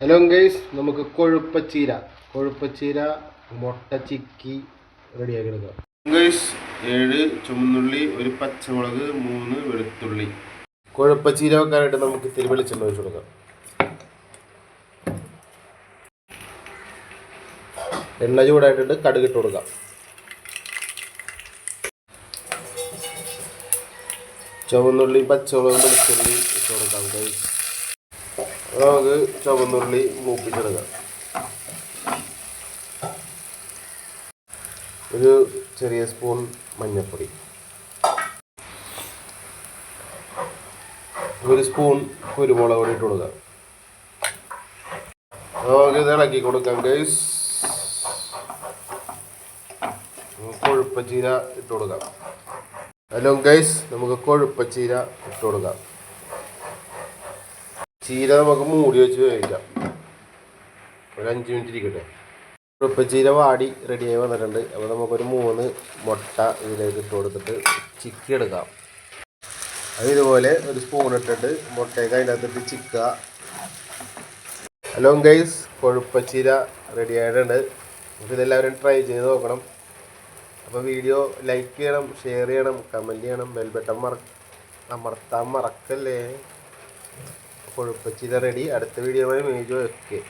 Hello guys നമുക്ക് കൊഴുപ്പച്ചീര കൊഴുപ്പച്ചീര മുട്ട ചിക്കി റെഡിയാക്കി എടുക്കാം ഗൈസ് ഏഴ് ചുമന്നുള്ളി ഒരു പച്ചമുളക് മൂന്ന് വെളുത്തുള്ളി. കൊഴുപ്പച്ചീര വെക്കാനായിട്ട് നമുക്ക് ഇത്തിരി വെളിച്ചെണ്ണ ഒഴിച്ചു കൊടുക്കാം. എണ്ണ ചൂടായിട്ടുണ്ട് കടുക് ഇട്ട് കൊടുക്കാം. ചുവന്നുള്ളി പച്ചമുളക് വെളുത്തുള്ളി ഇട്ട് കൊടുക്കാം ഗൈസ് നമുക്ക് ചുവന്നുള്ളി മൂപ്പിച്ചെടുക്കാം ഒരു ചെറിയ സ്പൂൺ മഞ്ഞൾപ്പൊടി ഒരു സ്പൂൺ കുരുമുളക് പൊടി ഇട്ട് കൊടുക്കാം നമുക്ക് ഇത് ഇളക്കി കൊടുക്കാം ഗൈസ് കൊഴുപ്പച്ചീര ഇട്ട് കൊടുക്കാം. ഹലോ ഗൈസ് നമുക്ക് കൊഴുപ്പച്ചീര ഇട്ട് കൊടുക്കാം. ചീര നമുക്ക് മൂടി വെച്ച് വേവിക്കാം. ഒരു അഞ്ച് മിനിറ്റ് ഇരിക്കട്ടെ. ചീര വാടി റെഡിയായി വന്നിട്ടുണ്ട്. അപ്പോൾ നമുക്കൊരു മൂന്ന് മുട്ട ഇതിലേക്ക് ഇട്ട് കൊടുത്തിട്ട് ചിക്കി എടുക്കാം. അത് ഇതുപോലെ ഒരു സ്പൂൺ ഇട്ടിട്ട് മുട്ടയൊക്കെ അതിന്റെ അകത്തിട്ട് ചിക്കുക ഹലോ ഗൈസ് കൊഴുപ്പച്ചീര റെഡി ആയിട്ടുണ്ട്. നമുക്ക് ഇതെല്ലാവരും ട്രൈ ചെയ്ത് നോക്കണം. അപ്പോൾ വീഡിയോ ലൈക്ക് ചെയ്യണം ഷെയർ ചെയ്യണം കമന്റ് ചെയ്യണം ബെൽബട്ടൺ മറ അമർത്താൻ മറക്കല്ലേ? കൊഴുപ്പച്ചീര റെഡി അടുത്ത വീഡിയോ മേജോ ഒക്കെ.